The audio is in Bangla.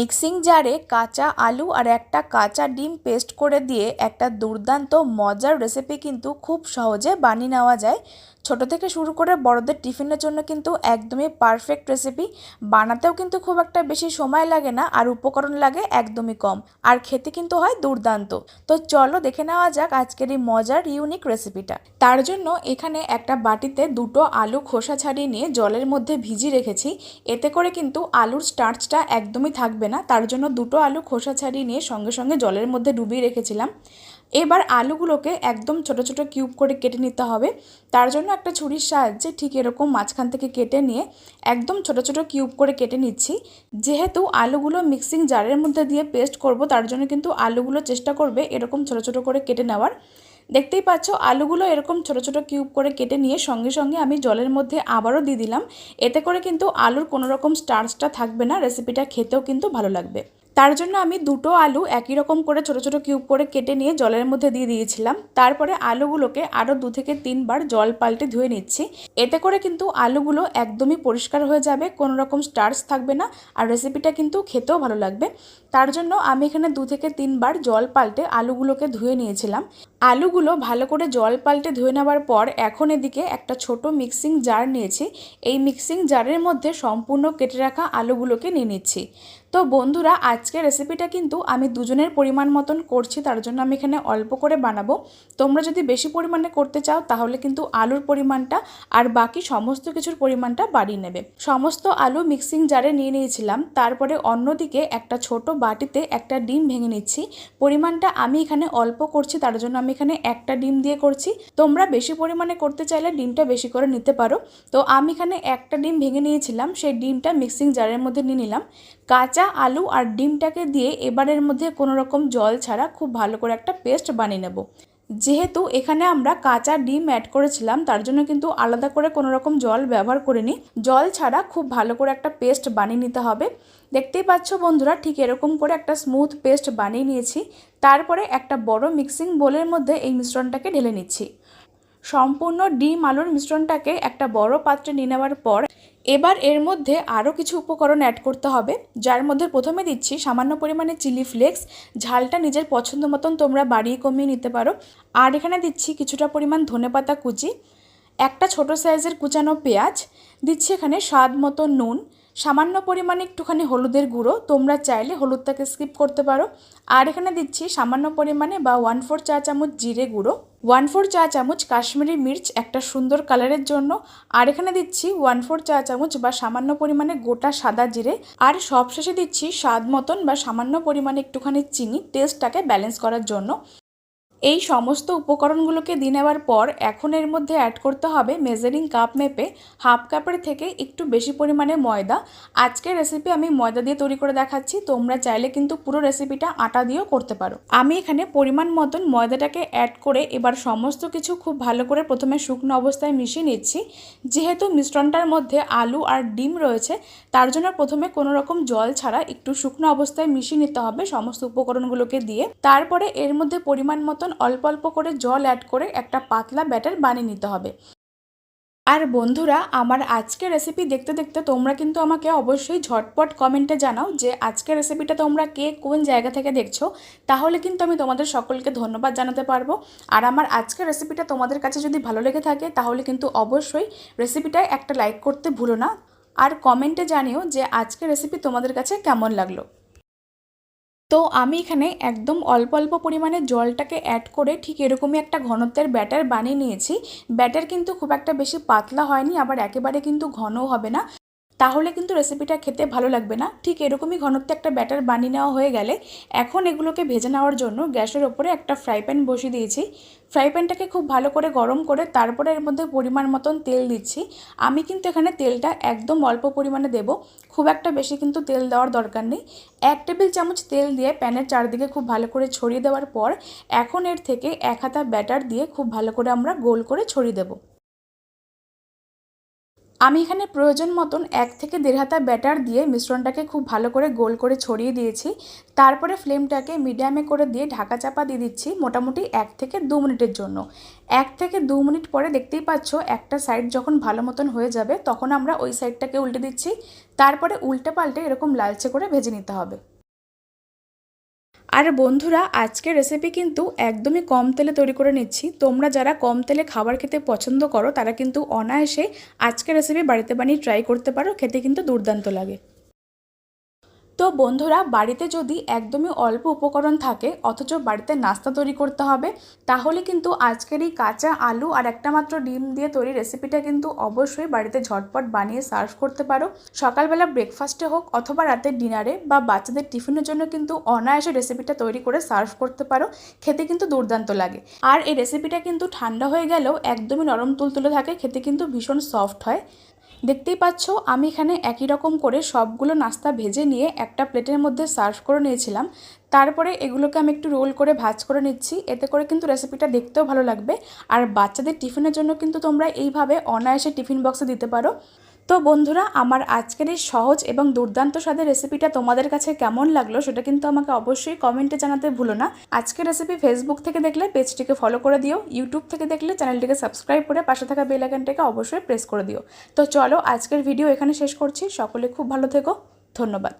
মিক্সিং জারে কাঁচা আলু আর একটা কাঁচা ডিম পেস্ট করে দিয়ে একটা দুর্দান্ত মজার রেসিপি কিন্তু খুব সহজে বানিয়ে নেওয়া যায়। ছোট থেকে শুরু করে বড়দের টিফিনের জন্য কিন্তু একদমই পারফেক্ট রেসিপি বানাতেও কিন্তু খুব একটা বেশি সময় লাগে না আর উপকরণ লাগে একদমই কম। আর খেতে কিন্তু হয় দুর্দান্ত। তো চলো দেখে নেওয়া যাক আজকের এই মজার ইউনিক রেসিপিটা তার জন্য এখানে একটা বাটিতে দুটো আলু খোসা ছাড়িয়ে নিয়ে জলের মধ্যে ভিজিয়ে রেখেছি। এতে করে কিন্তু আলুর স্টার্চটা একদমই থাকবে না। তার জন্য দুটো আলু খোসা ছাড়িয়ে নিয়ে সঙ্গে সঙ্গে জলের মধ্যে ডুবিয়ে রেখেছিলাম। এবার আলুগুলোকে একদম ছোট ছোট কিউব করে কেটে নিতে হবে। তার জন্য একটা ছুরির সাহায্যে ঠিক এরকম মাঝখান থেকে কেটে নিয়ে একদম ছোট ছোট কিউব করে কেটে নিচ্ছি। যেহেতু আলুগুলো মিক্সিং জারের মধ্যে দিয়ে পেস্ট করব, তার জন্য কিন্তু আলুগুলো চেষ্টা করবে এরকম ছোট ছোট করে কেটে নেওয়ার। দেখতেই পাচ্ছ, আলুগুলো এরকম ছোট ছোট কিউব করে কেটে নিয়ে সঙ্গে সঙ্গে আমি জলের মধ্যে আবারও দিয়ে দিলাম। এতে করে কিন্তু আলুর কোনো রকম স্টার্চটা থাকবে না রেসিপিটা খেতেও কিন্তু ভালো লাগবে। তার জন্য আমি দুটো আলু একই রকম করে ছোট ছোট কিউব করে কেটে নিয়ে জলের মধ্যে দিয়ে দিয়েছিলাম। তারপরে আলুগুলোকে আরও দু থেকে তিনবার জল পাল্টে ধুয়ে নিচ্ছি। এতে করে কিন্তু আলুগুলো একদমই পরিষ্কার হয়ে যাবে, কোনো রকম স্টার্স থাকবে না আর রেসিপিটা কিন্তু খেতেও ভালো লাগবে। তার জন্য আমি এখানে দু থেকে তিনবার জল পাল্টে আলুগুলোকে ধুয়ে নিয়েছিলাম। আলুগুলো ভালো করে জল পাল্টে ধুয়ে নেওয়ার পর এখন এদিকে একটা ছোট মিক্সিং জার নিয়েছি। এই মিক্সিং জারের মধ্যে সম্পূর্ণ কেটে রাখা আলুগুলোকে নিয়ে নিচ্ছি। তো বন্ধুরা আজকের রেসিপিটা কিন্তু আমি দুজনের পরিমাণ মতন করছি, তার জন্য আমি এখানে অল্প করে বানাবো। তোমরা যদি বেশি পরিমাণে করতে চাও, তাহলে কিন্তু আলুর পরিমাণটা আর বাকি সমস্ত কিছুর পরিমাণটা বাড়িয়ে নেবে। সমস্ত আলু মিক্সিং জারে নিয়ে নিয়েছিলাম, তারপরে অন্যদিকে একটা ছোট বাটিতে একটা ডিম ভেঙে নিচ্ছি। পরিমাণটা আমি এখানে অল্প করছি, তার জন্য আমি এখানে একটা ডিম দিয়ে করছি। তোমরা বেশি পরিমাণে করতে চাইলে ডিমটা বেশি করে নিতে পারো। তো আমি এখানে একটা ডিম ভেঙে নিয়েছিলাম, সেই ডিমটা মিক্সিং জারের মধ্যে নিয়ে নিলাম। কাঁচা আলু আর ডিমটাকে দিয়ে এবারের মধ্যে কোনো রকম জল ছাড়া খুব ভালো করে একটা পেস্ট বানিয়ে নেব। যেহেতু এখানে আমরা কাঁচা ডিম অ্যাড করেছিলাম, তার জন্য কিন্তু আলাদা করে কোনো রকম জল ব্যবহার করিনি। জল ছাড়া খুব ভালো করে একটা পেস্ট বানিয়ে নিতে হবে। দেখতেই পাচ্ছ বন্ধুরা, ঠিক এরকম করে একটা স্মুথ পেস্ট বানিয়ে নিয়েছি। তারপরে একটা বড় মিক্সিং বোলের মধ্যে এই মিশ্রণটাকে ঢেলে নিচ্ছি। সম্পূর্ণ ডিম আলুর মিশ্রণটাকে একটা বড় পাত্রে নিয়ে নেওয়ার পর এবার এর মধ্যে আরও কিছু উপকরণ অ্যাড করতে হবে, যার মধ্যে প্রথমে দিচ্ছি সামান্য পরিমাণে চিলি ফ্লেক্স ঝালটা নিজের পছন্দ মতন তোমরা বাড়িয়ে কমিয়ে নিতে পারো। আর এখানে দিচ্ছি কিছুটা পরিমাণ ধনেপাতা কুচি, একটা ছোট সাইজের কুচানো পেঁয়াজ, দিচ্ছি এখানে স্বাদ মতো নুন সামান্য পরিমাণে একটুখানি হলুদের গুঁড়ো, তোমরা চাইলে হলুদটাকে স্কিপ করতে পারো। আর এখানে দিচ্ছি সামান্য পরিমাণে বা ওয়ান ফোর চা চামচ জিরে গুঁড়ো। ওয়ান ফোর চা চামচ কাশ্মীরি মির্চ একটা সুন্দর কালারের জন্য। আর এখানে দিচ্ছি ওয়ান ফোর চা চামচ বা সামান্য পরিমাণে গোটা সাদা জিরে। আর সবশেষে দিচ্ছি স্বাদ মতন বা সামান্য পরিমাণে একটুখানি চিনি টেস্টটাকে ব্যালেন্স করার জন্য। এই সমস্ত উপকরণগুলোকে দিয়ে নেওয়ার পর এখন এর মধ্যে অ্যাড করতে হবে মেজারিং কাপ মেপে হাফ কাপের থেকে একটু বেশি পরিমাণে ময়দা। আজকের রেসিপি আমি ময়দা দিয়ে তৈরি করে দেখাচ্ছি, তোমরা চাইলে কিন্তু পুরো রেসিপিটা আটা দিয়েও করতে পারো। আমি এখানে পরিমাণ মতন ময়দাটাকে অ্যাড করে এবার সমস্ত কিছু খুব ভালো করে প্রথমে শুকনো অবস্থায় মিশিয়ে নিচ্ছি। যেহেতু মিশ্রণটার মধ্যে আলু আর ডিম রয়েছে, তার জন্য প্রথমে কোনো রকম জল ছাড়া একটু শুকনো অবস্থায় মিশিয়ে নিতে হবে সমস্ত উপকরণগুলোকে দিয়ে। তারপরে এর মধ্যে পরিমাণ মতন অল্প অল্প করে জল অ্যাড করে একটা পাতলা ব্যাটার বানিয়ে নিতে হবে। আর বন্ধুরা, আমার আজকের রেসিপি দেখতে দেখতে তোমরা কিন্তু আমাকে অবশ্যই ঝটপট কমেন্টে জানাও যে আজকের রেসিপিটা তোমরা কে কোন জায়গা থেকে দেখছ। তাহলে কিন্তু আমি তোমাদের সকলকে ধন্যবাদ জানাতে পারব। আর আমার আজকের রেসিপিটা তোমাদের কাছে যদি ভালো লেগে থাকে, তাহলে কিন্তু অবশ্যই রেসিপিটায় একটা লাইক করতে ভুলো না। আর কমেন্টে জানিও যে আজকের রেসিপি তোমাদের কাছে কেমন লাগল। তো আমি এখানে একদম অল্প অল্প পরিমাণে জলটাকে অ্যাড করে ঠিক এরকমই একটা ঘনত্বের ব্যাটার বানিয়ে নিয়েছি। ব্যাটার কিন্তু খুব একটা বেশি পাতলা হয়নি, আবার একেবারে কিন্তু ঘনও হবে না। তাহলে কিন্তু রেসিপিটা খেতে ভালো লাগবে না। ঠিক এরকমই ঘনত্বে একটা ব্যাটার বানিয়ে নেওয়া হয়ে গেলে এখন এগুলোকে ভেজে নেওয়ার জন্য গ্যাসের ওপরে একটা ফ্রাই প্যান বসিয়ে দিয়েছি। ফ্রাই প্যানটাকে খুব ভালো করে গরম করে তারপরে এর মধ্যে পরিমাণ মতন তেল দিচ্ছি। আমি কিন্তু এখানে তেলটা একদম অল্প পরিমাণে দেব। খুব একটা বেশি কিন্তু তেল দেওয়ার দরকার নেই। এক টেবিল চামচ তেল দিয়ে প্যানের চারদিকে খুব ভালো করে ছড়িয়ে দেওয়ার পর এখন এর থেকে এক হাতা ব্যাটার দিয়ে খুব ভালো করে আমরা গোল করে ছড়িয়ে দেবো। আমি এখানে প্রয়োজন মতন এক থেকে দেড় হাতা ব্যাটার দিয়ে মিশ্রণটাকে খুব ভালো করে গোল করে ছড়িয়ে দিয়েছি। তারপরে ফ্লেমটাকে মিডিয়ামে করে দিয়ে ঢাকা চাপা দিয়ে দিচ্ছি মোটামুটি এক থেকে দু মিনিটের জন্য। এক থেকে দু মিনিট পরে দেখতেই পাচ্ছ একটা সাইড যখন ভালো মতন হয়ে যাবে তখন আমরা ওই সাইডটাকে উল্টে দিচ্ছি। তারপরে উল্টে পাল্টে এরকম লালচে করে ভেজে নিতে হবে। আর বন্ধুরা আজকের রেসিপি কিন্তু একদমই কম তেলে তৈরি করে নিচ্ছি। তোমরা যারা কম তেলে খাবার খেতে পছন্দ করো, তারা কিন্তু অনায়াসে আজকের রেসিপি বাড়িতে বানিয়ে ট্রাই করতে পারো, খেতে কিন্তু দুর্দান্ত লাগে। তো বন্ধুরা, বাড়িতে যদি একদমই অল্প উপকরণ থাকে, অথচ বাড়িতে নাস্তা তৈরি করতে হবে, তাহলে কিন্তু আজকের এই কাঁচা আলু আর একটা মাত্র ডিম দিয়ে তৈরি রেসিপিটা কিন্তু অবশ্যই বাড়িতে ঝটপট বানিয়ে সার্ভ করতে পারো। সকালবেলা ব্রেকফাস্টে হোক অথবা রাতের ডিনারে বা বাচ্চাদের টিফিনের জন্য কিন্তু অনায়াসে রেসিপিটা তৈরি করে সার্ভ করতে পারো, খেতে কিন্তু দুর্দান্ত লাগে। আর এই রেসিপিটা কিন্তু ঠান্ডা হয়ে গেলেও একদমই নরম তুলতুলে থাকে, খেতে কিন্তু ভীষণ সফট হয়। দেখতেই পাচ্ছ, আমি এখানে একই রকম করে সবগুলো নাস্তা ভেজে নিয়ে একটা প্লেটের মধ্যে সার্ভ করে নিয়েছিলাম। তারপরে এগুলোকে আমি একটু রোল করে ভাজ করে নিচ্ছি, এতে করে কিন্তু রেসিপিটা দেখতেও ভালো লাগবে। আর বাচ্চাদের টিফিনের জন্য কিন্তু তোমরা এইভাবে অনায়াসে টিফিন বক্সে দিতে পারো। তো বন্ধুরা, আমার আজকের এই সহজ এবং দুর্দান্ত স্বাদের রেসিপিটা তোমাদের কাছে কেমন লাগল সেটা কিন্তু আমাকে অবশ্যই কমেন্টে জানাতে ভুলো না। আজকের রেসিপি ফেসবুক থেকে দেখলে পেজটিকে ফলো করে দিও ইউটিউব থেকে দেখলে চ্যানেলটিকে সাবস্ক্রাইব করে পাশে থাকা বেল আইকনটাকে অবশ্যই প্রেস করে দিও। তো চলো, আজকের ভিডিও এখানে শেষ করছি। সকলে খুব ভালো থেকো। ধন্যবাদ।